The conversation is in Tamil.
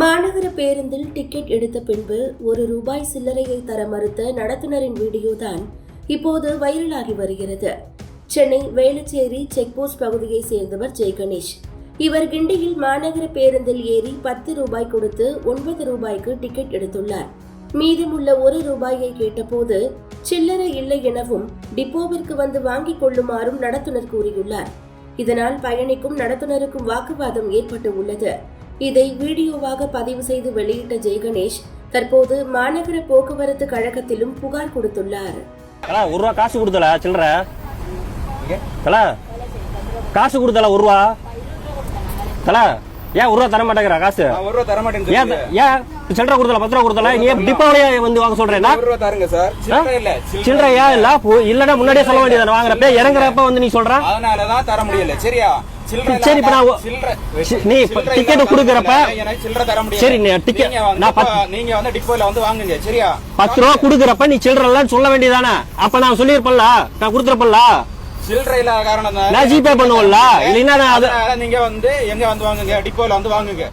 மாநகர பேருந்தில் டிக்கெட் எடுத்த பின்பு ஒரு ரூபாய் சில்லறையை தர மறுத்த நடத்துனரின் வீடியோ தான் இப்போது வைரலாகி வருகிறது. சென்னை வேலுச்சேரி செக்போஸ்ட் பகுதியை சேர்ந்தவர் ஜெய் கணேஷ் இவர் கிண்டியில் மாநகர பேருந்தில் ஏறி பத்து ரூபாய் கொடுத்து ஒன்பது ரூபாய்க்கு டிக்கெட் எடுத்துள்ளார். மீதமுள்ள ஒரு ரூபாயை கேட்டபோது சில்லறை இல்லை எனவும் டிப்போவிற்கு வந்து வாங்கிக் கொள்ளுமாறும் நடத்துனர் கூறியுள்ளார். இதனால் பயணிக்கும் நடத்துனருக்கும் வாக்குவாதம் ஏற்பட்டு உள்ளது. இதை வீடியோவாக பதிவு செய்து வெளியிட்ட ஜெய்கணேஷ் தற்போது மாநகர போக்குவரத்து கழகத்திலும் புகார் கொடுத்துள்ளார். ஒரு ரூபா காசு கொடுத்தல சில்லற? தல காசு கொடுத்தல ஒரு ரூபா? தல ஏன் ஒரு ரூபா தர மாட்டேங்கிற காசு? நான் ஒரு ரூபா தர மாட்டேன்னு ஏன். ஏன் சில்லற கொடுத்தல பத்து ரூபா கொடுத்தல? நீ டிப்பாவளியே வந்து வாங்க சொல்றேன்னா ஒரு ரூபா தருங்க சார். சில்லறை இல்ல சில்லற ஏன் இல்ல? முன்னாடியே சொல்ல வேண்டியதானே வாங்குறப்ப. இறங்குறப்ப வந்து நீ சொல்ற? அதனாலதான் தர முடியல. சரியா? சரி, இப்ப நான் நீ இல்லாம கொடுக்கறப்ப- சரி, நீ வந்து நான் நீங்க வந்து டிப்போல வந்து வாங்குங்க சரியா? பத்து ரூபா கொடுக்குறப்ப நீ சில்லற சொல்ல வேண்டியதானே? அப்ப நான் சொல்லியிருப்பேன்ல நான் கொடுத்துருப்பேன்ல. சில்லறை இல்லாத காரணம் நான் ஜிபே பண்ணுவேன்ல இல்லைன்னா நீங்க வந்து எங்க வந்து வாங்குங்க? டிப்போல வந்து வாங்குங்க.